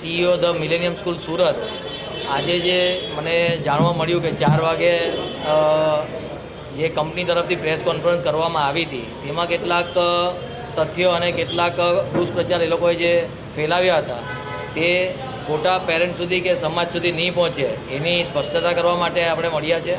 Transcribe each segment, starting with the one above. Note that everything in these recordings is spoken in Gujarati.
CEO the millennium school Surat આજે જે મને જાણવા મળ્યું કે ચાર વાગે જે કંપની તરફથી પ્રેસ કોન્ફરન્સ કરવામાં આવી હતી, તેમાં કેટલાક તથ્યો અને કેટલાક દુષ્પ્રચાર એ લોકોએ જે ફેલાવ્યા હતા, તે ખોટા પેરેન્ટ સુધી કે સમાજ સુધી નહીં પહોંચે, એની સ્પષ્ટતા કરવા માટે આપણે મળ્યા છે.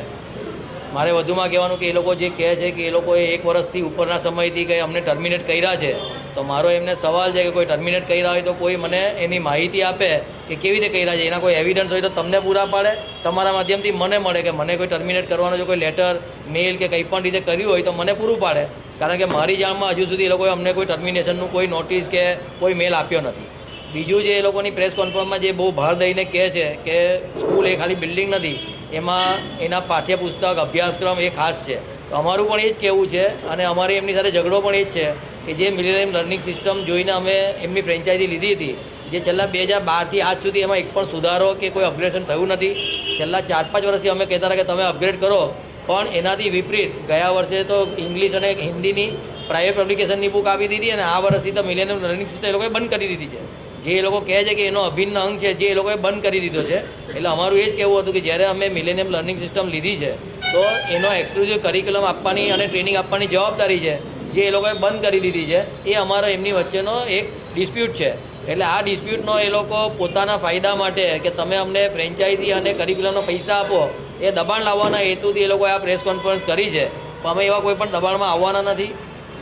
મારે વધુમાં કહેવાનું કે એ લોકો જે કહે છે કે એ લોકોએ એક વર્ષથી ઉપરના સમયથી કંઈ અમને ટર્મિનેટ કર્યા છે તો મારો એમને સવાલ છે કે કોઈ ટર્મિનેટ કર્યા હોય તો કોઈ મને એની માહિતી આપે કે કેવી રીતે કર્યા છે? એના કોઈ એવિડન્સ હોય તો તમને પૂરા પાડે. તમારા માધ્યમથી મને મળે કે મને કોઈ ટર્મિનેટ કરવાનો જો કોઈ લેટર મેલ કે કંઈ પણ રીતે કર્યું હોય તો મને પૂરું પાડે. કારણ કે મારી જાણમાં હજુ સુધી એ લોકોએ અમને કોઈ ટર્મિનેશનનું કોઈ નોટિસ કે કોઈ મેલ આપ્યો નથી. બીજું જે એ લોકોની પ્રેસ કોન્ફરન્સમાં જે બહુ ભાર દઈને કહે છે કે સ્કૂલ એ ખાલી બિલ્ડિંગ નથી, એમાં એના પાઠ્યપુસ્તક, અભ્યાસક્રમ એ ખાસ છે. તો અમારું પણ એ જ કહેવું છે અને અમારી એમની સાથે ઝઘડો પણ એ જ છે. કે જે મિલેનિયમ લર્નિંગ સિસ્ટમ જોઈને અમે એમની ફ્રેન્ચાઇઝી લીધી હતી, જે છેલ્લા બે હજાર બારથી આજ સુધી એમાં એક પણ સુધારો કે કોઈ અપગ્રેડેશન થયું નથી. છેલ્લા ચાર પાંચ વર્ષથી અમે કહેતા હતા કે તમે અપગ્રેડ કરો, પણ એનાથી વિપરીત ગયા વર્ષે તો ઇંગ્લિશ અને હિન્દીની પ્રાઇવેટ પબ્લિકેશનની બુક આપી દીધી અને આ વર્ષથી તો મિલેનિયમ લર્નિંગ સિસ્ટમ એ લોકોએ બંધ કરી દીધી છે. જે એ લોકો કહે છે કે એનો અભિન્ન અંગ છે, જે એ લોકોએ બંધ કરી દીધો છે. એટલે અમારું એ જ કહેવું હતું કે જ્યારે અમે મિલેનિયમ લર્નિંગ સિસ્ટમ લીધી છે, તો એનો એક્સક્લુઝિવ કરિક્યુલમ આપવાની અને ટ્રેનિંગ આપવાની જવાબદારી છે. જે એ લોકોએ બંધ કરી દીધી છે, એ અમારો એમની વચ્ચેનો એક ડિસ્પ્યુટ છે. એટલે આ ડિસ્પ્યુટનો એ લોકો પોતાના ફાયદા માટે કે તમે અમને ફ્રેન્ચાઇઝી અને કરિક્યુલમનો પૈસા આપો, એ દબાણ લાવવાના હેતુથી એ લોકોએ આ પ્રેસ કોન્ફરન્સ કરી છે. પણ અમે એવા કોઈ પણ દબાણમાં આવવાના નથી.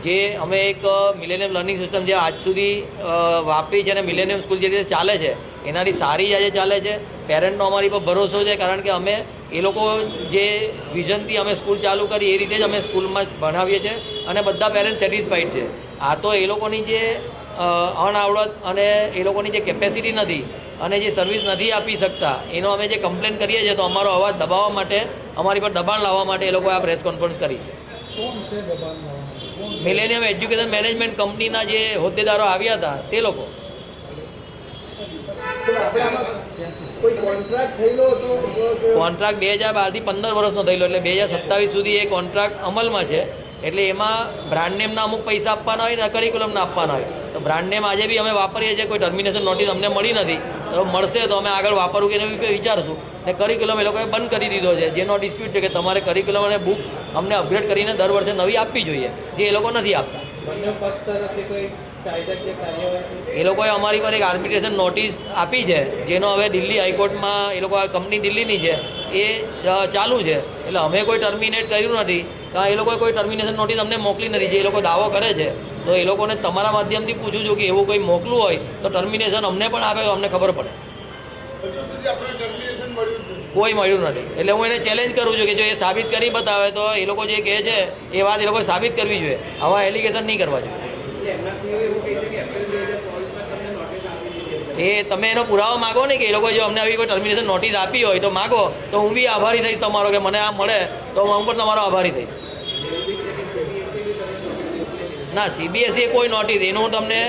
જે અમે એક મિલેનિયમ લર્નિંગ સિસ્ટમ જે આજ સુધી વાપરી છે અને મિલેનિયમ સ્કૂલ જે રીતે ચાલે છે એનાથી સારી આજે ચાલે છે. પેરેન્ટનો અમારી પર ભરોસો છે કારણ કે અમે એ લોકો જે વિઝનથી અમે સ્કૂલ ચાલુ કરી એ રીતે જ અમે સ્કૂલમાં ભણાવીએ છીએ અને બધા પેરેન્ટ સેટિસ્ફાઈડ છે. આ તો એ લોકોની જે અણઆવડત અને એ લોકોની જે કેપેસિટી નથી અને જે સર્વિસ નથી આપી શકતા એનો અમે જે કમ્પ્લેન કરીએ છીએ તો અમારો અવાજ દબાવવા માટે અમારી પર દબાણ લાવવા માટે એ લોકોએ આ પ્રેસ કોન્ફરન્સ કરી છે? મિલેનિયમ એજ્યુકેશન મેનેજમેન્ટ કંપનીના જે હોદ્દેદારો આવ્યા હતા તે લોકો. કોન્ટ્રાક્ટ બે હજાર બારથી પંદર વર્ષનો થયેલો એટલે બે હજાર સત્તાવીસ સુધી એ કોન્ટ્રાક્ટ અમલમાં છે. એટલે એમાં બ્રાન્ડ નેમના અમુક પૈસા આપવાના હોય ને કરિક્યુલમના આપવાના હોય. તો બ્રાન્ડ નેમ આજે બી અમે વાપરીએ છીએ કોઈ ટર્મિનેશન નોટિસ અમને મળી નથી. તો મળશે તો અમે આગળ વાપરવું કે એના વિશે વિચારશું. ને કરિક્યુલમ એ લોકોએ બંધ કરી દીધો છે. જેનો ડિસ્પ્યુટ છે કે તમારે કરિક્યુલમ અને બુક અમને અપગ્રેડ કરીને દર વર્ષે નવી આપવી જોઈએ જે એ લોકો નથી આપતા. એ લોકોએ અમારી પર એક આર્બિટ્રેશન નોટિસ આપી છે, જેનો હવે દિલ્હી હાઈકોર્ટમાં એ લોકો આ કંપની દિલ્હીની છે, એ ચાલુ છે. એટલે અમે કોઈ ટર્મિનેટ કર્યું નથી કારણ એ લોકોએ કોઈ ટર્મિનેશન નોટિસ અમને મોકલી નથી, જે એ લોકો દાવો કરે છે. તો એ લોકોને તમારા માધ્યમથી પૂછું છું કે એવું કોઈ મોકલું હોય, તો ટર્મિનેશન અમને પણ આપે, અમને ખબર પડે. કોઈ મળ્યું નથી. એટલે હું એને ચેલેન્જ કરું છું કે જો એ સાબિત કરી બતાવે, તો એ લોકો જે કહે છે, એ વાત એ લોકોએ સાબિત કરવી જોઈએ. આવા એલિગેશન નહીં કરવા જોઈએ. એ તમે એનો પુરાવો માગો ને કે એ લોકો જો અમને આવી કોઈ ટર્મિનેશન નોટિસ આપી હોય તો માગો. તો હું બી આભારી થઈશ તમારો કે મને આ મળે. તો હું પણ તમારો આભારી થઈશ. ના સીબીએસઈ E કોઈ નોટિસ એનું હું તમને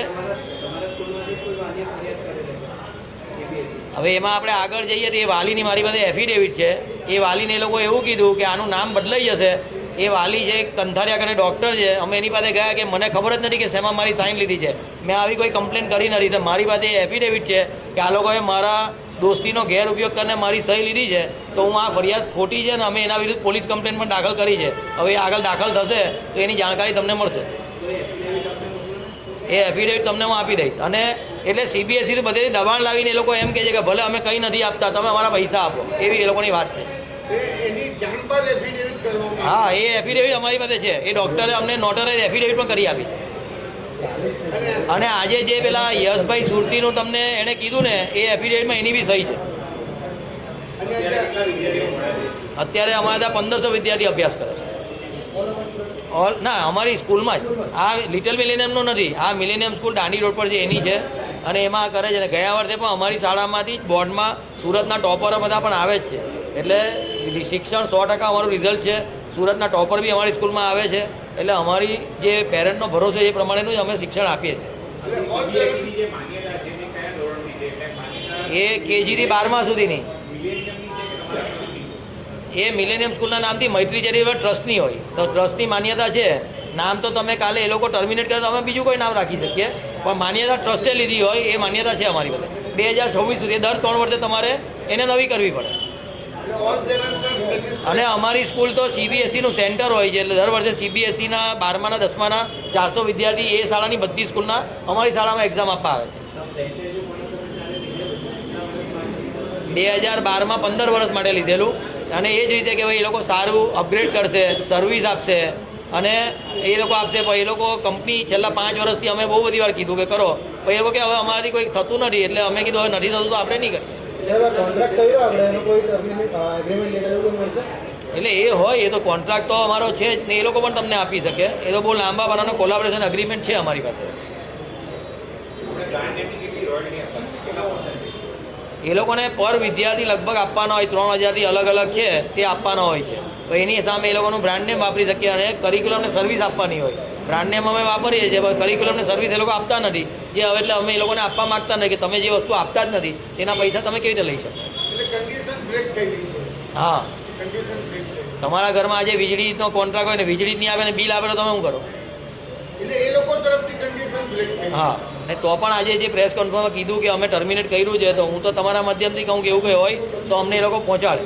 હવે એમાં આપણે આગળ જઈએ તો એ વાલીની મારી પાસે એફિડેવિટ છે. એ વાલીને એ લોકો એવું કીધું કે આનું નામ બદલાઈ જશે. એ વાલી જે કંથારિયા કરીને ડૉક્ટર છે, અમે એની પાસે ગયા કે મને ખબર જ નથી કે શેમાં મારી સાઇન લીધી છે. મેં આવી કોઈ કમ્પ્લેન કરી નથી. તો મારી પાસે એફિડેવિટ છે કે આ લોકોએ મારા દોસ્તીનો ગેરઉપયોગ કરીને મારી સહી લીધી છે. તો હું આ ફરિયાદ ખોટી છે ને અમે એના વિરુદ્ધ પોલીસ કમ્પ્લેન પણ દાખલ કરી છે. હવે આગળ દાખલ થશે તો એની જાણકારી તમને મળશે. એ એફિડેવિટ તમને હું આપી દઈશ. અને એટલે સીબીએસઈ બધેથી દબાણ લાવીને એ લોકો એમ કહે છે કે ભલે અમે કંઈ નથી આપતા, તમે અમારા પૈસા આપો. એવી એ લોકોની વાત છે. હા એ એફિડેવિટ અમારી પાસે છે. એ ડૉક્ટરે અમને નોટરે એફિડેવિટ પણ કરી આપી. અને આજે જે પેલા યશભાઈ સુરતીનું તમને એણે કીધું ને એ એફિડેવિટમાં એની બી સહી છે. અત્યારે અમારે ત્યાં પંદરસો વિદ્યાર્થી અભ્યાસ કરે છે. ઓલ ના અમારી સ્કૂલમાં જ. આ લિટલ મિલેનિયમનો નથી. આ મિલેનિયમ સ્કૂલ દાંડી રોડ પર છે એની છે અને એમાં કરે છે. અને ગયા વર્ષે પણ અમારી શાળામાંથી જ બોર્ડમાં સુરતના ટોપરો બધા પણ આવે જ છે. એટલે શિક્ષણ સો ટકા અમારું રિઝલ્ટ છે. સુરતના ટોપર બી અમારી સ્કૂલમાં આવે છે. એટલે અમારી જે પેરેન્ટનો ભરોસો એ પ્રમાણેનું જ અમે શિક્ષણ આપીએ છીએ. એ કેજીથી બારમા સુધીની એ મિલેનિયમ સ્કૂલના નામથી મૈત્રી ચેરિટેબલ ટ્રસ્ટની હોય. તો ટ્રસ્ટની માન્યતા છે. નામ તો તમે કાલે એ લોકો ટર્મિનેટ કરે તો અમે બીજું કોઈ નામ રાખી શકીએ. પણ માન્યતા ટ્રસ્ટે લીધી હોય, એ માન્યતા છે અમારી પાસે બે હજાર છવ્વીસ સુધી, દર ત્રણ વર્ષે તમારે એને નવી કરવી પડે. અને અમારી સ્કૂલ તો સીબીએસઈનું સેન્ટર હોય છે, એટલે દર વર્ષે સીબીએસઈના બારમાના, દસમાના ચારસો વિદ્યાર્થી એ શાળાની બધી સ્કૂલના અમારી શાળામાં એક્ઝામ આપવા આવે છે. બે હજાર બારમાં પંદર વર્ષ માટે લીધેલું અને એ જ રીતે કે ભાઈ એ લોકો સારું અપગ્રેડ કરશે સર્વિસ આપશે અને એ લોકો આપશે, પણ એ લોકો કંપની છેલ્લા પાંચ વર્ષથી અમે બહુ બધી વાર કીધું કે કરો. પણ એ લોકો કે હવે અમારાથી કોઈ થતું નથી, એટલે અમે કીધું હવે નથી થતું તો આપણે નહીં કરીએ. એટલે એ હોય, એ તો કોન્ટ્રાક્ટ તો અમારો છે જ ને, એ લોકો પણ તમને આપી શકે. એ તો બહુ લાંબા ગાળાનો કોલાબરેશન અગ્રીમેન્ટ છે અમારી પાસે. એ લોકોને પર વિદ્યાર્થી લગભગ આપવાના હોય, ત્રણ હજારથી અલગ અલગ છે, તે આપવાના હોય છે. તો એની સામે એ લોકોનું બ્રાન્ડ નેમ વાપરી શકીએ અને કરિક્યુલમને સર્વિસ આપવાની હોય. બ્રાન્ડ નેમ અમે વાપરીએ છીએ પણ કરિક્યુલમને સર્વિસ એ લોકો આપતા નથી. જે હવે એટલે અમે એ લોકોને આપવા માગતા નથી કે તમે જે વસ્તુ આપતા જ નથી તેના પૈસા તમે કેવી રીતે લઈ શકો. હા. તમારા ઘરમાં આજે વીજળીનો કોન્ટ્રાક્ટ હોય ને વીજળી નહીં આવે ને બિલ આવે તો તમે શું કરો. હા. ને તો પણ આજે જે પ્રેસ કોન્ફરન્સમાં કીધું કે અમે ટર્મિનેટ કર્યું છે તો હું તો તમારા માધ્યમથી કહું કે એવું કંઈ હોય તો અમને એ લોકો પહોંચાડે.